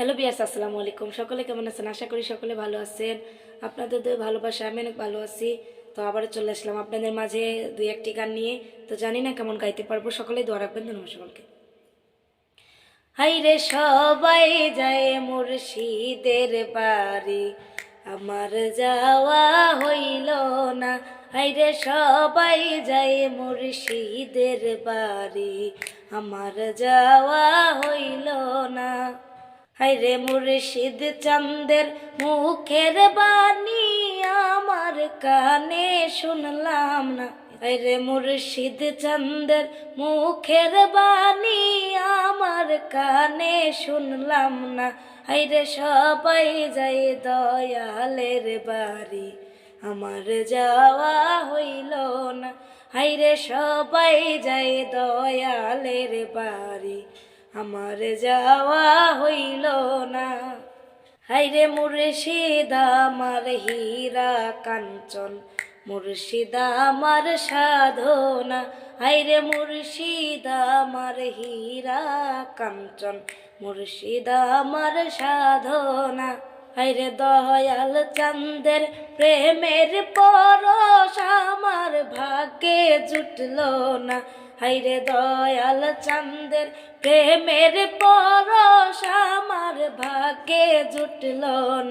Hello বিয়ার্স আসসালামু আলাইকুম। সকলে কেমন আছেন? আশা করি সকলে ভালো আছেন। আপনাদের দুই ভালোবাসা, আমি অনেক ভালো আছি। তো আবারও চলে আসলাম আপনাদের মাঝে দুই একটি গান নিয়ে। তো জানি না কেমন গাইতে পারব। সকলেই দোয়া রাখবেন। ধন্যবাদ সকলকে। হাই রে সবাই যায় মুর্শিদের বাড়ি। আমার যাওয়া হইল না। হাই রে সবাই যায় মুর্শিদের বাড়ি। আমার যাওয়া হইল না। হাই রে মুর্শিদ চন্দের মুখের বাণী আমার কানে শুনলাম না। হাই রে মুর্শিদ চন্দের মুখের বাণী আমার কানে শুনলাম না। হাই রে সবাই যাই দয়ালের বাড়ি, আমার যাওয়া হইল না। হাই রে সবাই যাই দয়ালের বাড়ি আমার যাওয়া হইল না। হাইরে মুর্শিদা আমার হীরা কাঞ্চন, মুর্শিদা আমার সাধনা। হাইরে মুর্শিদা আমার হীরা কাঞ্চন, মুর্শিদা আমার সাধনা। হাইরে দয়াল চন্দের প্রেমের পরশ আমার ভাগ্যে জুটল না। হাইরে দয়াল চন্দের প্রেমের পরশ আমার ভাগ্যে জুটল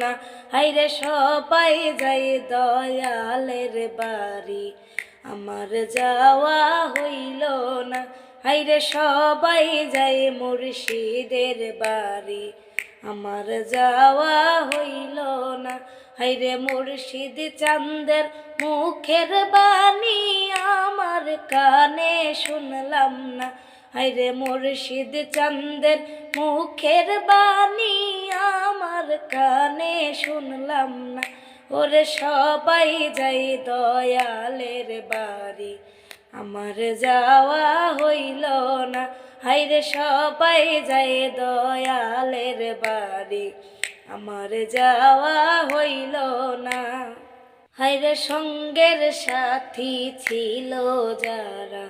না। হাইরে সবাই যাই দয়ালের বাড়ি, আমার যাওয়া হইল না। হাইরে সবাই যাই মুর্শিদের বাড়ি, আমার যাওয়া হইল না। হাইরে মুর্শিদ চান্দের মুখের বাণী আমার কানে শুনলাম না। হাইরে মুর্শিদ চান্দের মুখের বাণী আমার কানে শুনলাম না। ওরে সবাই যাই দয়ালের বাড়ি, আমার যাওয়া হইল না। হাইরে সবাই যাই দয়ালের বাড়ি, আমার যাওয়া হইল না। হাইরে সঙ্গের সাথী ছিল যারা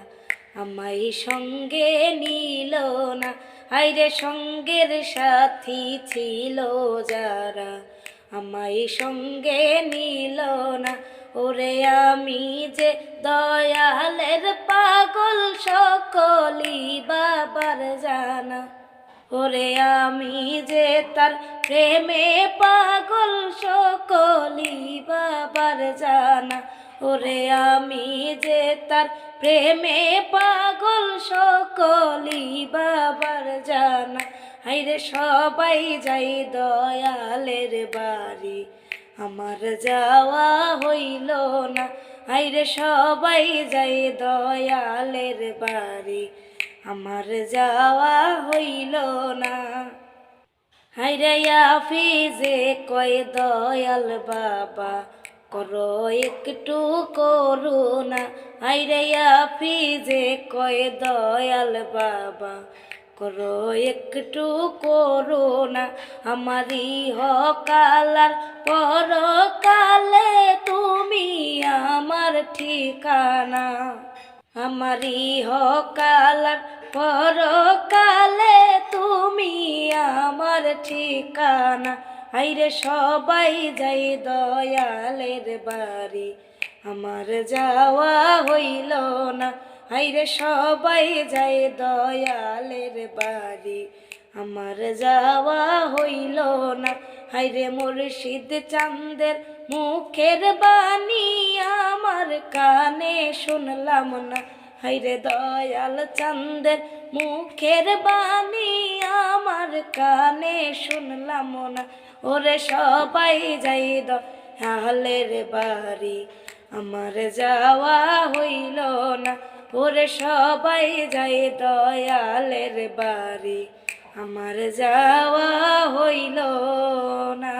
আমাই সঙ্গে নিল না। হাইরে সঙ্গের সাথী ছিল যারা আমাই সঙ্গে নিল না। ওরে আমি যে দয়ালের পাগল সকলি বাবার জানা। ওরে আমি যে তার প্রেমে পাগল সকলি বাবার জানা। ওরে আমি যে তার প্রেমে পাগল সকলি বাবার জানা। হাইরে সবাই যাই দয়ালের বাড়ি, আমার যাওয়া হইল না। হাইরে সবাই যাই দয়ালের বাড়ি আমার যাওয়া হইল না। হাইরে ফিজে কয় দয়াল বাবা, করো একটু করুণা। হাইরে ফিজে কয় দয়াল বাবা, করো একটু করুণা। আমারই হকালার পরকালে তুমি আমার ঠিকানা। আমারই হকালার পরকালে তুমি আমার ঠিকানা। হাইরে সবাই যাই দয়ালের বাড়ি, আমার যাওয়া হইল না। হাইরে সবাই যাই দয়ালের বাড়ি, আমার যাওয়া হইল না। হাইরে মুর্শিদ চান্দের মুখের বাণী আমার কানে শুনলাম না। হাইরে দয়াল চান্দের মুখের বাণী আমার কানে শুনলাম না। ওরে সবাই যাই দয়ালের বাড়ি, আমার যাওয়া হইল না। ওরে সবাই যাই দয়ালের বাড়ি, আমার যাওয়া হইল না।